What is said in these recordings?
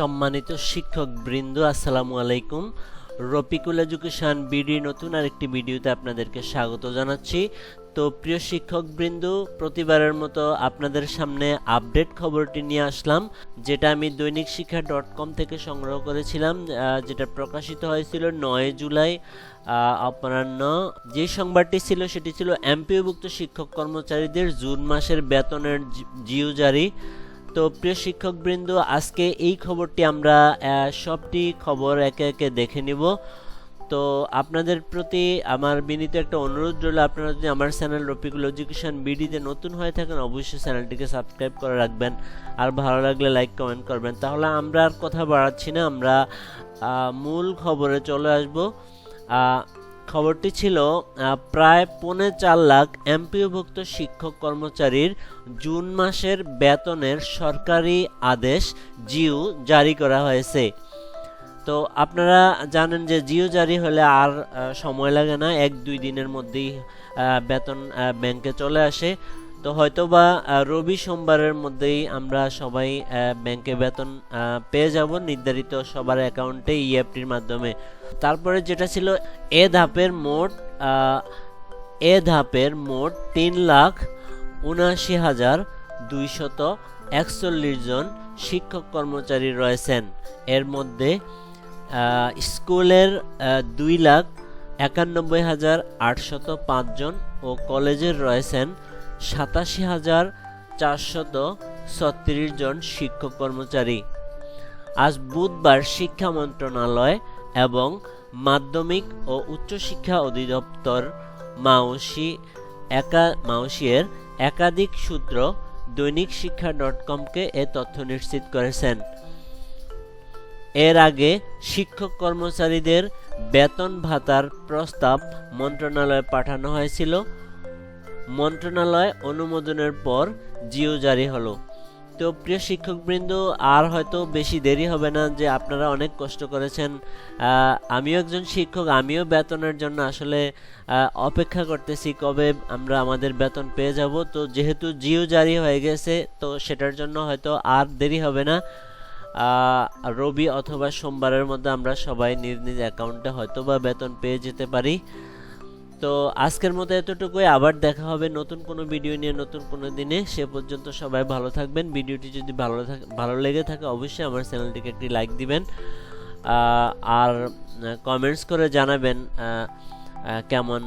সম্মানিত শিক্ষক বৃন্দ আসসালামু আলাইকুম। রফিকুল এডুকেশন বিডি নতুন আরেকটি ভিডিওতে আপনাদেরকে স্বাগত জানাচ্ছি। তো প্রিয় শিক্ষক বৃন্দ প্রতিবারের মতো আপনাদের সামনে আপডেট খবরটি নিয়ে আসলাম, যেটা আমি দৈনিক শিক্ষা ডট কম থেকে সংগ্রহ করেছিলাম যেটা প্রকাশিত হয়েছিল নয় জুলাই অপরাহ্ন। যে সংবাদটি ছিল সেটি ছিল এমপিওভুক্ত শিক্ষক কর্মচারীদের জুন মাসের বেতনের জিও জারি। তো প্রিয় শিক্ষকবৃন্দ, আজকে এই খবরটি আমরা সবটি খবর একে একে দেখে নিব। তো আপনাদের প্রতি আমার বিনীত একটা অনুরোধ রইল, আপনারা যদি আমার চ্যানেল রফিকুল এডুকেশন বিডিতে নতুন হয়ে থাকেন, অবশ্যই চ্যানেলটিকে সাবস্ক্রাইব করে রাখবেন। আর ভালো লাগলে লাইক, কমেন্ট করবেন। তাহলে আমরা আর কথা বাড়াচ্ছি না, আমরা মূল খবরে চলে আসব। খবরটি ছিল প্রায় পৌনে চার লাখ এমপিওভুক্ত শিক্ষক কর্মচারীর জুন মাসের বেতনের সরকারি আদেশ জিও জারি করা হয়েছে। তো আপনারা জানেন যে জিও জারি হলে আর সময় লাগে না, এক দুই দিনের মধ্যেই বেতন ব্যাংকে চলে আসে। তো হয়তো বা রবি সোমবারের মধ্যেই আমরা সবাই ব্যাংকে বেতন পেয়ে যাব। নির্ধারিত সবার অ্যাকাউন্টে ইএফটির মাধ্যমে। তারপরে যেটা ছিল এ ধাপের মোট এ ধাপের মোট তিন লাখ উনআশি হাজার দুইশত একচল্লিশ জন শিক্ষক কর্মচারী রয়েছেন। এর মধ্যে স্কুলের দুই লাখ একানব্বই হাজার আটশত পাঁচজন ও কলেজের রয়েছেন সাতাশি হাজার চারশত ছত্রিশ জন শিক্ষক কর্মচারী। আজ বুধবার শিক্ষা মন্ত্রণালয় এবং মাধ্যমিক ও উচ্চশিক্ষা অধিদপ্তর মাউসি একা, মাউসিয়ের একাধিক সূত্র দৈনিক শিক্ষা ডট কমকে এ তথ্য নিশ্চিত করেছেন। এর আগে শিক্ষক কর্মচারীদের বেতন ভাতার প্রস্তাব মন্ত্রণালয়ে পাঠানো হয়েছিল। মন্ত্রণালয় অনুমোদনের পর জিও জারি হলো। তো প্রিয় শিক্ষকবৃন্দ, আর হয়তো বেশি দেরি হবে না যে আপনারা অনেক কষ্ট করেছেন। আমিও একজন শিক্ষক, আমিও বেতনের জন্য আসলে অপেক্ষা করতেছি কবে আমরা আমাদের বেতন পেয়ে যাব। তো যেহেতু জিও জারি হয়ে গেছে, তো সেটার জন্য হয়তো আর দেরি হবে না। রবি অথবা সোমবারের মধ্যে আমরা সবাই নিজ নিজ অ্যাকাউন্টে হয়তো বা বেতন পেয়ে যেতে পারি। তো আজকের মতো এতটুকুই। আবার দেখা হবে নতুন কোনো ভিডিও নিয়ে, নতুন কোনো দিনে। সে পর্যন্ত সবাই ভালো থাকবেন। ভিডিওটি যদি ভালো ভালো লেগে থাকে, অবশ্যই আমার চ্যানেলটিকে একটি লাইক দিবেন। আর কমেন্টস করে জানাবেন কেমন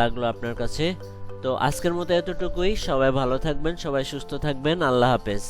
লাগল আপনার কাছে। তো আজকের মতো এতটুকুই। সবাই ভালো থাকবেন, সবাই সুস্থ থাকবেন। আল্লাহ হাফেজ।